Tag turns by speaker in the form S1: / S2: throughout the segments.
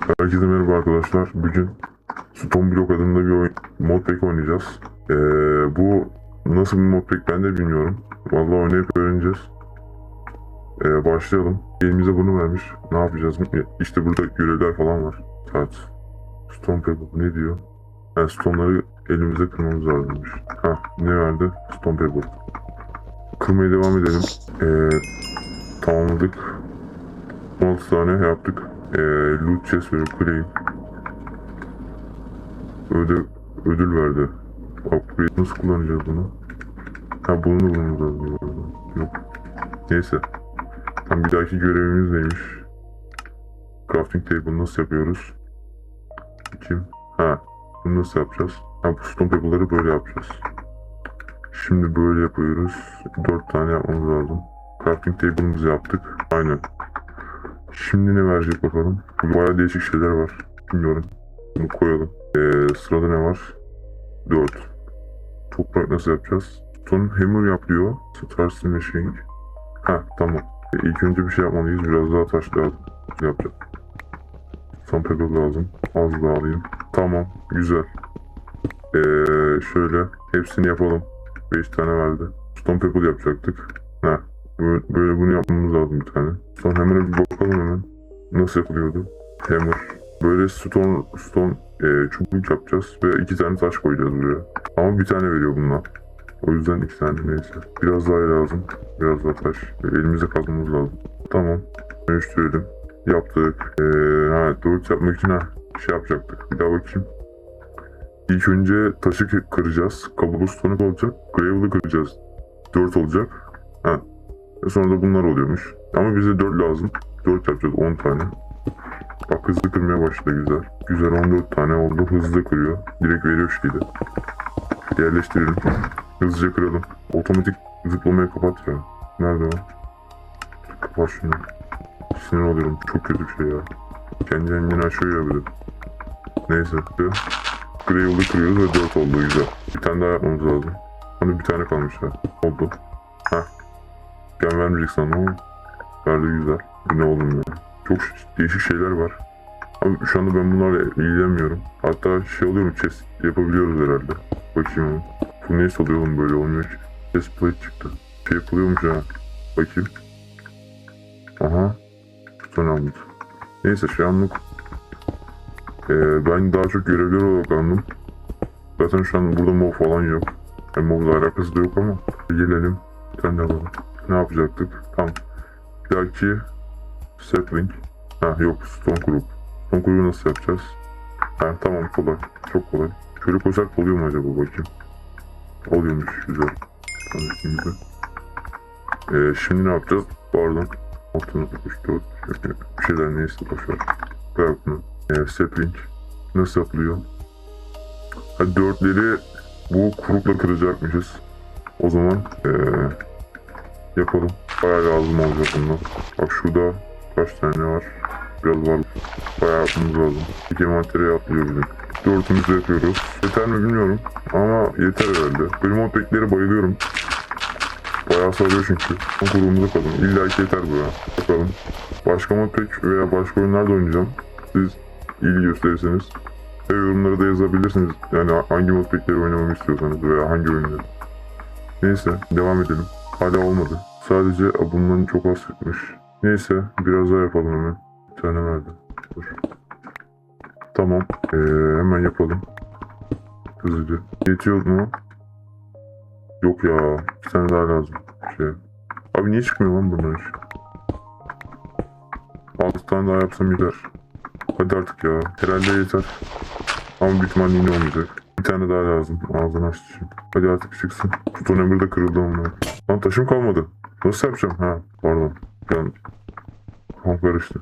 S1: Herkese merhaba arkadaşlar. Bugün Stone Block adında bir oyun, modpack oynayacağız. Ee, bu nasıl bir modpack ben de bilmiyorum. Vallahi oynayıp öğreneceğiz. Ee, başlayalım. Elimize bunu vermiş. Ne yapacağız? İşte burada görevler falan var. Saat. Stone Pebble ne diyor? Yani stoneları elimize kırmamız lazımmış. Ha ne verdi? Stone Pebble. Kırmaya devam edelim. Ee, tamamladık. 16 tane yaptık. Ee, loot chest ve claim. Ödül, ödül verdi. Upgrade nasıl kullanacağız bunu? Ha bunu da bulmamız lazım. Yok. Neyse. Tam bir dahaki görevimiz neymiş? Crafting table nasıl yapıyoruz? Kim? Ha. Bunu nasıl yapacağız? Ha bu stone table'ları böyle yapacağız. Şimdi böyle yapıyoruz. 4 tane yapmamız lazım. Crafting table'ımızı yaptık. Aynen. Şimdi ne verecek bakalım. Bayağı değişik şeyler var. Bilmiyorum. Bunu koyalım. Ee, sırada ne var? 4. Toprak nasıl yapacağız? Stone hammer yapıyor. Star smashing. Ha tamam. E, ilk önce bir şey yapmalıyız. Biraz daha taş lazım. Stone pebble lazım. Az daha alayım. Tamam. Güzel. Ee, şöyle. Hepsini yapalım. 5 tane verdi. Stone pebble yapacaktık. Böyle, böyle bunu yapmamız lazım bir tane. Stone hammer'a bir bakalım hemen. Nasıl yapılıyordu? Hammer. Böyle stone, stone e, çubuk yapacağız ve iki tane taş koyacağız buraya. Ama bir tane veriyor bunlar. O yüzden iki tane neyse. Biraz daha lazım. Biraz daha taş. Elimize kazmamız lazım. Tamam. Dönüştürelim. Yaptık. Ee, ha, dört yapmak için ha, şey yapacaktık. Bir daha bakayım. İlk önce taşı kı- kıracağız. Cobblestone olacak. Gravel'ı kıracağız. 4 olacak. Ha. Ve sonra da bunlar oluyormuş. Ama bize 4 lazım. 4 yapacağız 10 tane. Bak hızlı kırmaya başladı güzel. Güzel 14 tane oldu. Hızlı kırıyor. Direkt veriyor şeyde. Yerleştirelim. Hızlıca kıralım. Otomatik zıplamayı kapat ya. Nerede o? Kapat şunu. Sinir oluyorum. Çok kötü bir şey ya. Kendi kendine açıyor ya böyle. Neyse. Gravel'ı kırıyoruz ve 4 oldu güzel. Bir tane daha yapmamız lazım. Hani bir tane kalmış ya. Oldu. Heh. Ben vermeyecek sandım ama. Verdi güzel. Ne oğlum ya. Çok değişik şeyler var. Abi şu anda ben bunlarla ilgilenmiyorum. Hatta şey oluyor mu chest yapabiliyoruz herhalde. Bakayım ama. Bu neyse oluyor oğlum böyle olmuyor ki. Chest plate çıktı. Şey yapılıyormuş ha. Bakayım. Aha. Son aldık. Neyse şu anlık ee, ben daha çok görevlere odaklandım. Zaten şu an burada mob falan yok. Yani mobla alakası da yok ama. Gelelim. Bir tane alalım. Ne yapacaktık? Tamam. Bir dahaki settling. Ha yok stone group. Stone group'u nasıl yapacağız? Ha tamam kolay. Çok kolay. Şöyle koysak oluyor mu acaba bakayım. Oluyormuş güzel. Şimdi. Ee, şimdi ne yapacağız? Pardon. 6, 3, 4, bir şeyler neyse boşver. Bırak bunu. Ee, sapling. Nasıl yapılıyor? Ha, dörtleri bu kurukla kıracakmışız. O zaman ee, yapalım. Bayağı lazım olacak bundan. Bak şurada kaç tane var? Biraz var. Bayağı yapmamız lazım. İki envantere atlıyor bizim. Dörtümüzü yapıyoruz. Yeter mi bilmiyorum. Ama yeter herhalde. Böyle modpack'lere bayılıyorum. Bayağı sarıyor çünkü. O kurumda kalın. İlla ki yeter bu ya. Bakalım. Başka modpack veya başka oyunlarda oynayacağım. Siz ilgi gösterirseniz ve yorumlara da yazabilirsiniz. Yani hangi modpack'leri oynamamı istiyorsanız veya hangi oyunları. Neyse devam edelim. Hala olmadı. Sadece bundan çok az çıkmış. Neyse biraz daha yapalım hemen. Bir tane verdi. Dur. Tamam. Ee, hemen yapalım. Hızlıca. Yetiyor mu? Yok ya. Bir tane daha lazım. Şey. Abi niye çıkmıyor lan bunlar hiç? 6 tane daha yapsam yeter. Hadi artık ya. Herhalde yeter. Ama büyük ihtimalle yine olmayacak. Tane daha lazım. Ağzını açtı şimdi. Hadi artık çıksın. Stone Hammer da kırıldı onlar. Lan taşım kalmadı. Nasıl yapacağım? Ha pardon. Ben kafam karıştı.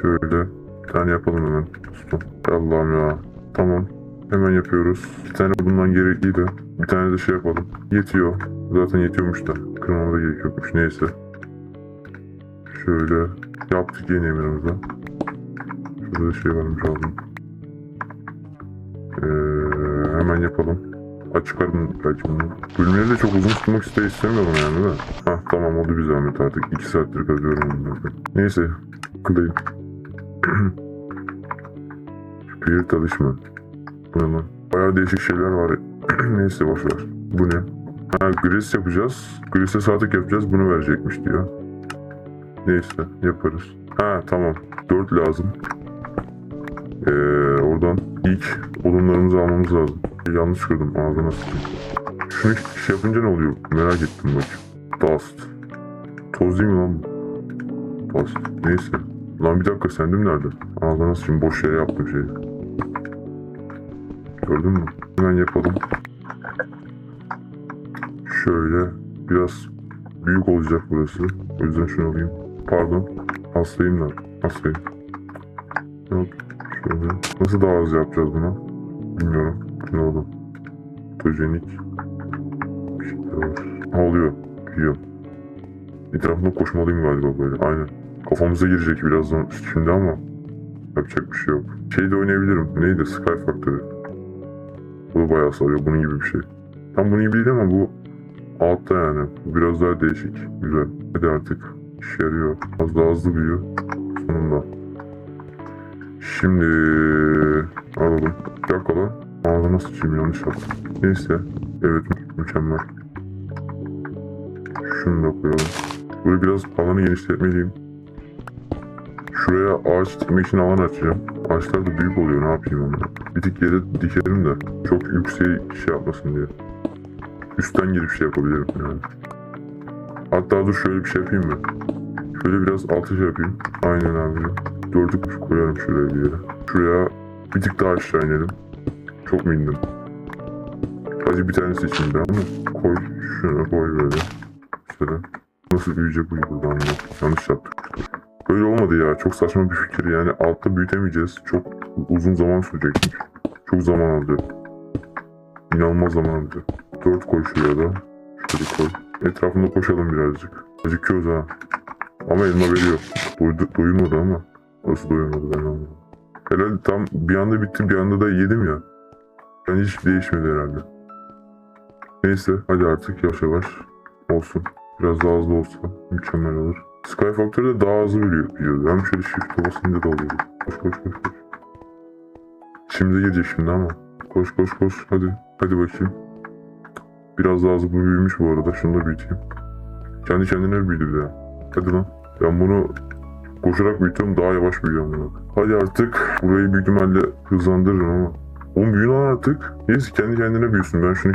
S1: Şöyle. Bir tane yapalım hemen. Stone. Allah'ım ya. Tamam. Hemen yapıyoruz. Bir tane bundan gerekliydi. Bir tane de şey yapalım. Yetiyor. Zaten yetiyormuş da. Kırmamıza gerek yokmuş. Neyse. Şöyle. Yaptık yeni emirimizi. Şurada şey varmış aldım. Hemen yapalım. Açık arın belki bunu. Bölümleri de çok uzun tutmak iste istemiyorum yani değil? Hah tamam oldu bir zahmet artık. 2 saattir kazıyorum bunu. Neyse. Kılayım. Bir çalışma. Bu ne lan? Bayağı değişik şeyler var. Neyse boşver. Bu ne? Ha gris yapacağız. Gris'e saatlik yapacağız. Bunu verecekmiş diyor. Neyse yaparız. Ha tamam. 4 lazım. Ee, oradan ilk odunlarımızı almamız lazım. Yanlış kırdım. Ağzına sıçayım. Şunu şey yapınca ne oluyor? Merak ettim bak. Dust. Toz değil mi lan bu? Dust. Neyse. Lan bir dakika sendim nerede? Ağzına sıçayım. Boş yere yaptım şeyi. Gördün mü? Hemen yapalım. Şöyle. Biraz büyük olacak burası. O yüzden şunu alayım. Pardon. Hastayım da. Hastayım. Yok. Şöyle. Nasıl daha az yapacağız bunu? Bilmiyorum. Ne oldu? Var. Ha oluyor. Biliyorum. Etrafında koşmalıyım galiba böyle. Aynen. Kafamıza girecek birazdan şimdi ama yapacak bir şey yok. Şey de oynayabilirim. Neydi? Sky Factory. Bu da bayağı sarıyor. Bunun gibi bir şey. Tam bunun gibi ama bu altta yani. Bu biraz daha değişik. Güzel. Hadi artık. İşe yarıyor. Az daha hızlı büyüyor. Sonunda. Şimdi alalım. Bir dakika lan. Ağzına sıçayım yanlış yaptım. Neyse. Evet mükemmel. Şunu da koyalım. Böyle biraz alanı genişletmeliyim. Şuraya ağaç dikmek için alan açacağım. Ağaçlar da büyük oluyor ne yapayım onları. Bir tık yere dikerim de çok yükseğe şey yapmasın diye. Üstten girip şey yapabilirim yani. Hatta dur şöyle bir şey yapayım mı? Şöyle biraz altı şey yapayım. Aynen abi. Dördü koyarım şuraya bir yere. Şuraya bir tık daha aşağı inelim. Çok mu indim? Sadece bir tanesi için de ama koy şuna koy böyle. Mesela nasıl büyüyecek bu buradan ya? Yanlış yaptık. Böyle olmadı ya. Çok saçma bir fikir yani. Altta büyütemeyeceğiz. Çok uzun zaman sürecekmiş. Çok zaman alacak. İnanılmaz zaman alacak. Dört koy şuraya da. Şöyle koy. Etrafında koşalım birazcık. Acıkıyoruz ha. Ama elma veriyor. Doydu, doymadı ama. Nasıl doymadı ben anlamadım. Herhalde tam bir anda bitti bir anda da yedim ya. Yani hiç değişmedi herhalde. Neyse hadi artık yavaş yavaş olsun. Biraz daha hızlı olsa mükemmel olur. Sky Factory'de daha hızlı biliyor, biliyordu. Hem şöyle shift basınca da oluyordu. Koş koş koş koş. Şimdi girecek şimdi ama. Koş koş koş hadi. Hadi bakayım. Biraz daha hızlı büyümüş bu arada. Şunu da büyüteyim. Kendi kendine büyüdü bir daha. Hadi lan. Ben bunu koşarak büyütüyorum daha yavaş büyüyorum bunu. Hadi artık burayı büyük ihtimalle hızlandırırım ama. Oğlum büyü lan artık. Neyse kendi kendine büyüsün. Ben şunu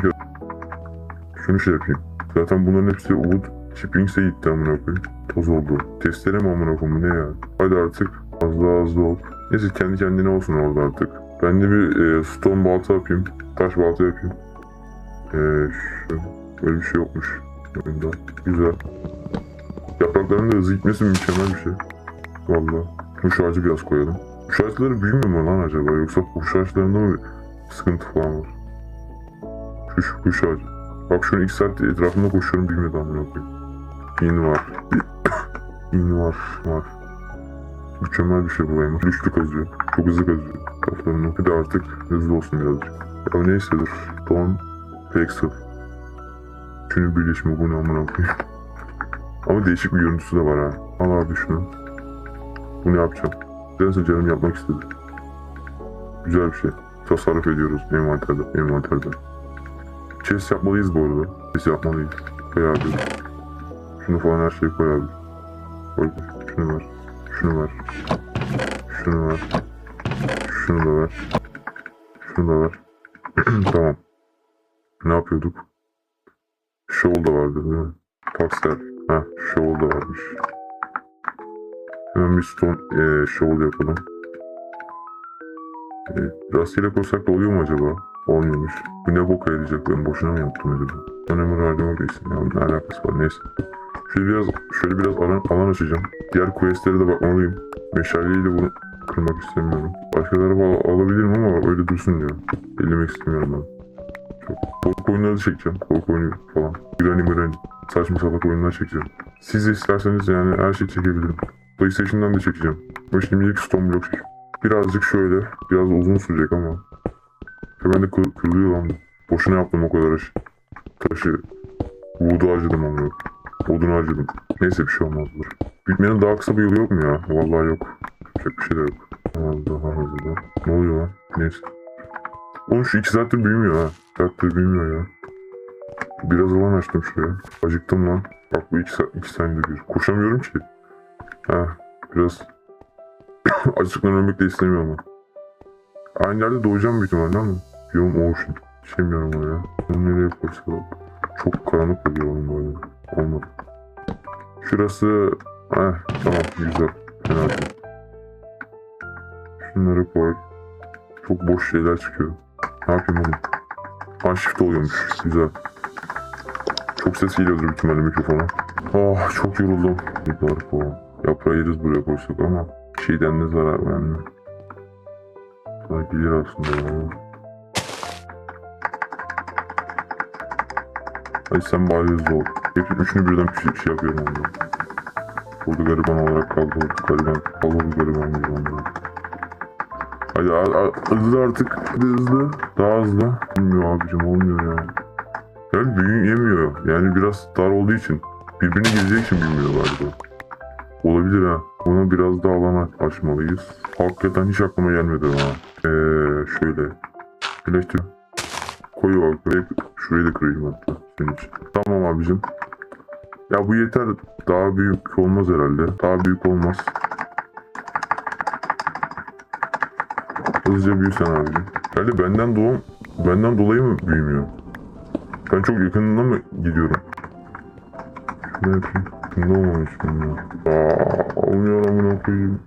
S1: şunu şey yapayım. Zaten bunların hepsi Wood Chippings'e gitti amına koyayım. Toz oldu. Testere mi amına koyayım ne ya? Hadi artık az daha hızlı ol. Neyse kendi kendine olsun orada artık. Ben de bir e, stone balta yapayım. Taş balta yapayım. E, şu, böyle bir şey yokmuş. Güzel. Yaprakların da hızlı gitmesi mükemmel bir şey. Valla. Kuş ağacı biraz koyalım. Kuş ağaçları büyümüyor mu lan acaba? Yoksa kuş ağaçlarında mı sıkıntı falan var? Şu, şu kuş ağacı. Bak şunu 2 saat etrafında koşuyorum büyümedi amına koyayım. İn var. İn var. Var. Mükemmel bir şey bu benim. Güçlü kazıyor. Çok hızlı kazıyor. Kafalarını. Bir de artık hızlı olsun birazcık. Ya neyse dur. Don Pexel. Şunun birleşimi bu ne amına koyayım. Ama değişik bir görüntüsü de var ha. Al abi şunu. Bunu yapacağım. Nedense canım yapmak istedi. Güzel bir şey. Tasarruf ediyoruz envanterde. envanterde. Chest yapmalıyız bu arada. Chest yapmalıyız. Koy abi. Şunu falan her şeyi koy abi. Koy. Şunu ver. Şunu ver. Şunu ver. Şunu da ver. Şunu da ver. tamam. Ne yapıyorduk? Shovel da vardı değil mi? Pastel. Ha, shovel da varmış. Hemen bir stone e, shovel yapalım. E, rastgele koysak da oluyor mu acaba? Olmuyormuş. Bu ne boka yarayacak ben boşuna mı yaptım acaba? Önemli harcama geçsin ya ne alakası var neyse. Şöyle biraz şöyle biraz alan, alan açacağım. Diğer questlere de bakmalıyım. Meşaleyle bunu kırmak istemiyorum. Başka tarafa al- alabilirim ama öyle dursun diyor. Ellemek istemiyorum ben. Çok. Korku oyunları çekeceğim. Korku oyunu falan. Granny Granny. Saçma salak oyunlar çekeceğim. Siz de isterseniz yani her şeyi çekebilirim. PlayStation'dan da çekeceğim. Ama şimdilik Stone Block çekeceğim. Birazcık şöyle. Biraz uzun sürecek ama. Hemen de kır, kırılıyor lan. Boşuna yaptım o kadar iş. Taşı. Wood'u harcadım ama. Odunu harcadım. Neyse bir şey olmaz dur. Büyütmenin daha kısa bir yolu yok mu ya? Vallahi yok. Çok bir şey de yok. Daha hızlı. Ne oluyor lan? Neyse. Oğlum şu iki saattir büyümüyor ha. İki saattir büyümüyor ya. Biraz alan açtım şuraya. Acıktım lan. Bak bu iki, sa iki saniyede bir. Koşamıyorum ki. Ha, biraz açlıktan ölmek de istemiyorum ama. Aynı yerde doğacağım büyük ihtimalle ama. Biom Ocean. Geçemiyorum oraya. Bunu nereye koysak? Çok karanlık oluyor onun böyle. Olmadı. Şurası... Heh, tamam güzel. Fena değil. Şunları koy. Çok boş şeyler çıkıyor. Ne yapayım oğlum? Ha shift oluyormuş. Güzel. Çok ses geliyordur büyük ihtimalle mikrofona. Ah çok yoruldum. Bir falan. Yaprağı buraya koysak ama şeyden ne zarar vermiyor. Gelir aslında ya. Ay sen bari hızlı ol. Hep üçünü birden bir şey, şey yapıyorum ondan. Burada gariban olarak kaldı. Gariban. Kaldı gariban gibi ondan. Hadi hızlı artık. Hadi hızlı. Daha hızlı. Olmuyor abicim olmuyor ya. Yani büyüyemiyor. Yani biraz dar olduğu için. Birbirini gezecek için büyümüyor galiba. Olabilir ha. Ona biraz daha alan açmalıyız. Hakikaten hiç aklıma gelmedi ha. Ee, şöyle. Birleştir. Koyu bak. Şurayı, şurayı da kırayım hatta. Senin için. Tamam abicim. Ya bu yeter. Daha büyük olmaz herhalde. Daha büyük olmaz. Hızlıca büyüsen abicim. Herhalde benden doğum benden dolayı mı büyümüyor? Ben çok yakınına mı gidiyorum? Şunu yapayım. Ne olmamış bunlar? Aa, olmuyor amına koyayım.